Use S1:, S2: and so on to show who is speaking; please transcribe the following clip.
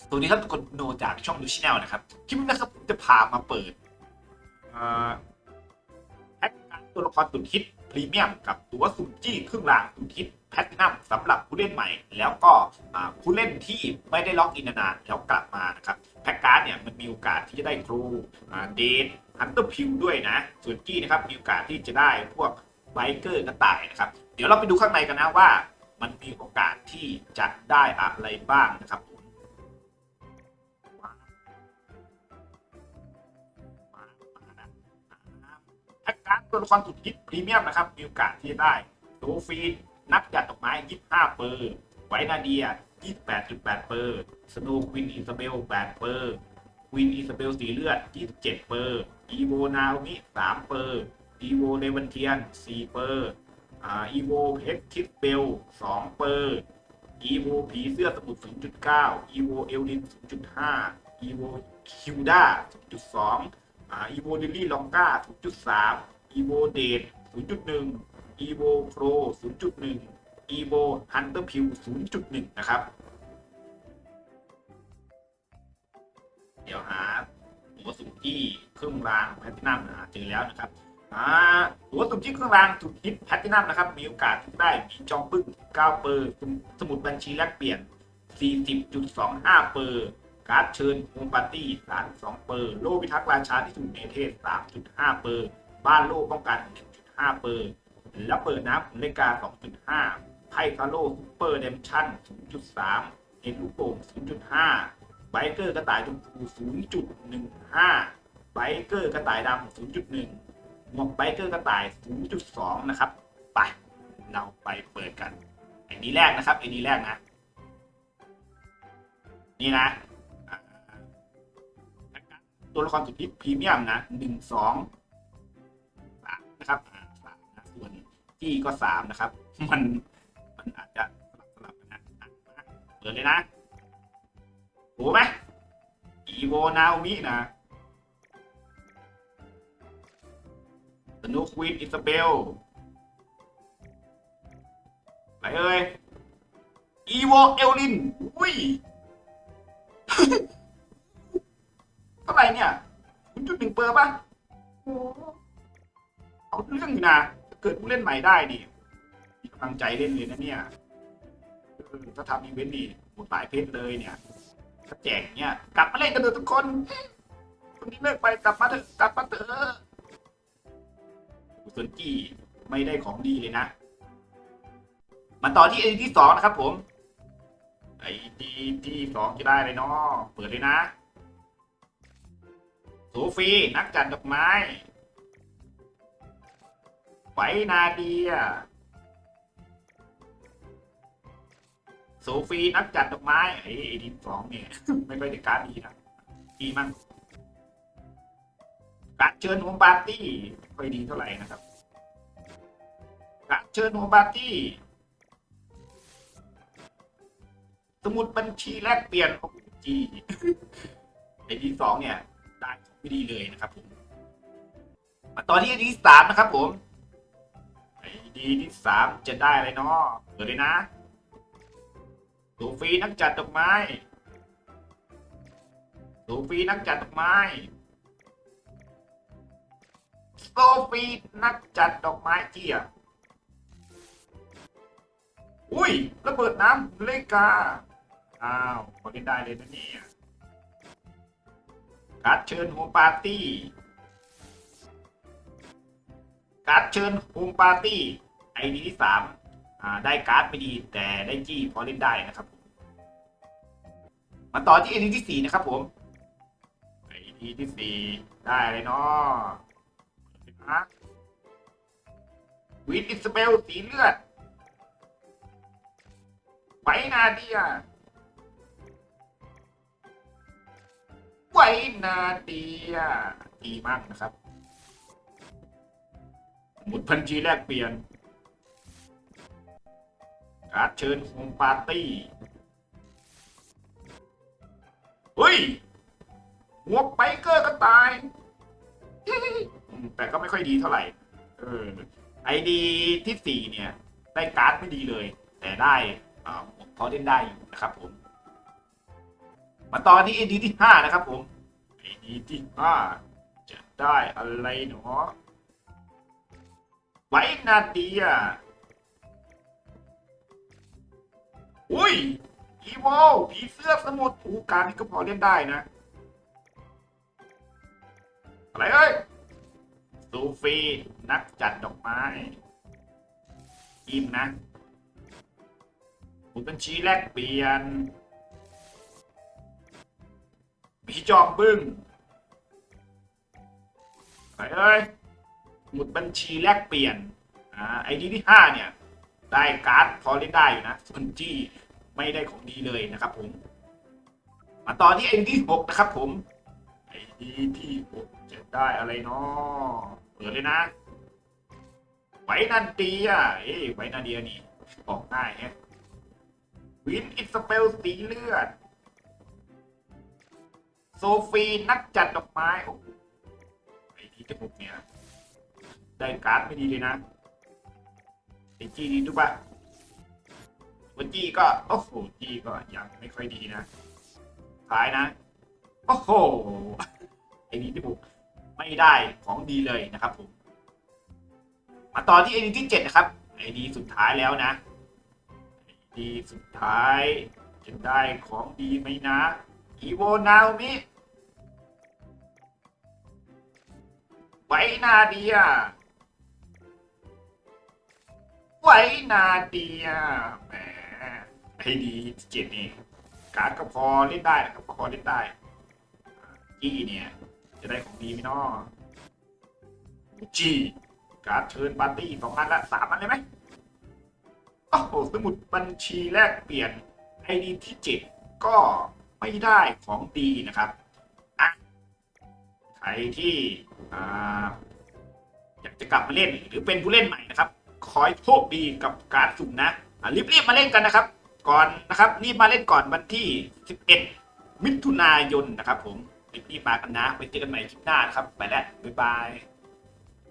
S1: สวัสดีครับทุกคนโนจากช่องดูชแนลนะครับ คลิปนี้นะครับจะพามาเปิดแพ็กการ์ดตัวละครสุดฮิตพรีเมียมกับตัวสุ่มจี้ครึ่งหลังสุดฮิตแพทนัมสำหรับผู้เล่นใหม่ แล้วก็ผู้เล่นที่ไม่ได้ล็อกอินนานแล้วกลับมานะครับแพ็กการ์ดเนี่ยมันมีโอกาสที่จะได้ครูเดทฮันเตอร์พิวด้วยนะส่วนจี้นะครับมีโอกาสที่จะได้พวกไบเกอร์กระต่ายนะครับ เดี๋ยวเราไปดูข้างในกันนะว่า มันมีโอกาสที่จะได้อะไรบ้างนะครับ ตัวละครสุดฮิตพรีเมียมนะครับมีโอกาสที่จะได้โซฟีดนักจัดดอกไม้25เปอร์ไวนาเดีย28.8เปอร์สโนว์ควินอิซาเบล8เปอร์ควินอิซาเบลสีเลือด27เปอร์อีโวนาโอมิ3เปอร์อีโวเลวันเทียน4เปอร์อ่าอีโวเพชคิสเบล2เปอร์อีโวผีเสื้อสมุทร0.9อีโวเอลลิน0.5อีโวคิวด้า0.2อ่าอีโวดิลลี่ลองก้า0.3 อีโวเดท0.1อีโวโปร0.1อีโวฮันเตอร์พิว0.1 นะครับ เดี๋ยวหาหัวสุ่มจี้เครื่องรางแพลตินัมหาเจอแล้วนะครับหัวสุ่มจี้เครื่องรางสุดฮิตแพลตินัมนะครับ มีโอกาสที่ได้มีจอมบึ้ง9เปอร์สมุดบัญชีแลกเปลี่ยน 40.25 เปอร์การ์ดเชิญโฮมปาร์ตี้ 32 เปอร์ โล่พิทักษ์ราชาที่สุดในเทศ 3.5 เปอร์ บ้านโล่ป้องกัน1.5เปอร์และเปิดน้ำเลกา 2.5 ไพ่คาโลซูเปอร์เดมชั่น 0.3 เอ็นลูกโป่ง 0.5 ไบเกอร์กระต่ายชมพู 0.15 ไบเกอร์กระต่ายดำ 0.1 หมวกไบเกอร์กระต่าย 0.2 นะครับ ไป เราไปเปิดกัน ไอ้นี้แรกนะครับไอ้นี้แรกนะ นี่นะ ตัวละครสุดพิพรีเมียมนะหนึ่งสอง นะครับอ่าสามนะส่วนจี้ก็สามนะครับ มันมันอาจจะสลับสลับกันนะเปิดเลยนะโหไหมอีโวนาโอมินะสนุควินอิซาเบลไปเอ้ยอีโวเอลลินอุ้ยเท่าไหร่เนี่ยคุณจุดหนึ่งเปอร์ป่ะโอ้ เอาเรื่องอยู่นะเกิดผู้เล่นใหม่ได้ดิมีกำลังใจเล่นเลยนะเนี่ยถ้าทำอีเวนต์นี่หมดหลายเพจเลยเนี่ยถ้าแจกเนี่ยกลับมาเล่นกันเถอะทุกคนคนนี้เลิกไปกลับมาเถอะกลับมาเถอะส่วนจี้ไม่ได้ของดีเลยนะ มาต่อที่เอที่สองนะครับผมไอดีที่สองจะได้เลยเนาะเปิดเลยนะโซฟีนักจัดดอกไม้ ไวนาเดียโซฟีนักจัดดอกไม้ไอ้ไอ้ทีสองเนี่ย ไม่ค่อยได้การดีนะดีมั้งการดเชิญโฮมปาร์ตี้ไม่ค่อยดีเท่าไหร่นะครับการดเชิญโฮมปาร์ตี้สมุดบัญชีแลกเปลี่ยนของจีไอทีสองเนี่ยได้ไม่ดีเลยนะครับผมมาตอนที่ไอทีสามนะครับผม ดีที่สามจะได้อะไรเนาะเดเลยนะโซฟีนักจัดดอกไม้โซฟีนักจัดดอกไม้โซฟีนักจัดดอกไม้เจียอุ้ยระเบิดน้ำเลกา อ้าวพอเล่นได้เลยนะเนี่ยการ์ดเชิญโฮมปาร์ตี้การ์ดเชิญโฮมปาร์ตี้ ไอดีที่สามได้การ์ดไม่ดีแต่ได้จี้พอเล่นได้นะครับมาต่อที่ไอดีที่สี่นะครับผมไอดีที่สี่ได้เลยเนาะวินอิสเบลสีเลือดไวนาเดียไว้นาเดียดีมากนะครับ หมุดพันจีแลกเปลี่ยน การดเชิญโฮมปาร์ตี้ เฮ้ยหมวกไบเกอร์ก็ตาย แต่ก็ไม่ค่อยดีเท่าไหร่ เออ ไอดีที่สี่เนี่ย ได้การ์ดไม่ดีเลย แต่ได้พอเล่นได้อยู่นะครับผม มาต่อที่ไอดีที่ห้านะครับผม ไอดีที่ห้าจะได้อะไรเนาะไว้นาเดีย อุ้ยอีโวผีเสื้อสมุทรอูการนี่ก็พอเล่นได้นะ อะไรเอ้ยซูฟีนักจัดดอกไม้อิมนะหมุนบัญชีแลกเปลี่ยนมีจอมบึ้งอะไรเอ้ยหมุดบัญชีแลกเปลี่ยน อ่าไอดีที่ห้าเนี่ย ได้การ์ดพอเล่นได้อยู่นะส่วนจี้ไม่ได้ของดีเลยนะครับผม มาต่อที่ไอที่หกนะครับผมไอดีที่หกจะได้อะไรเนาะเปิดเลยนะ ไว้นันเดียเอ้ยไว้นาเดียนี่ออกง่ายแฮะวินอิสเปลสีเลือด โซฟีนักจัดดอกไม้โอ้ไอที่จมูกเนี่ย ได้การ์ดไม่ดีเลยนะ ไอจีดีดูปะวันจีก็ โอ้โหจีก็ยังไม่ค่อยดีนะท้ายนะ โอ้โห ไอดีจมูกไม่ได้ของดีเลยนะครับผม มาต่อที่ไอดีที่เจ็ดนะครับไอดีสุดท้ายแล้วนะไอดีสุดท้ายจะได้ของดีไหมนะอีโวนาโอมิไว้นาดีย ไว้นาเดียแหมไอดีเจ็ดนี่การ์ดก็พอเล่นได้นะครับก็พอเล่นได้จี้เนี่ย จะได้ของดีไหมน้อจีการ์ดเชิญปาร์ตี้สองอันละสามอันเลยไหมโอ้โหสมุดบัญชีแลกเปลี่ยนไอดีที่เจ็ดก็ไม่ได้ของดีนะครับอะใครที่ออยากจะกลับมาเล่นหรือเป็นผู้เล่นใหม่นะครับ อให้โชคดีกับการสุ่มนะอะรีบๆมาเล่นกันนะครับ ก่อนนะครับรีบมาเล่นก่อนวันที่ 11 มิถุนายนนะครับผมรีบๆมากันนะไปเจอกันใหม่คลิปหน้านะครับไปแล้วบ๊ายบาย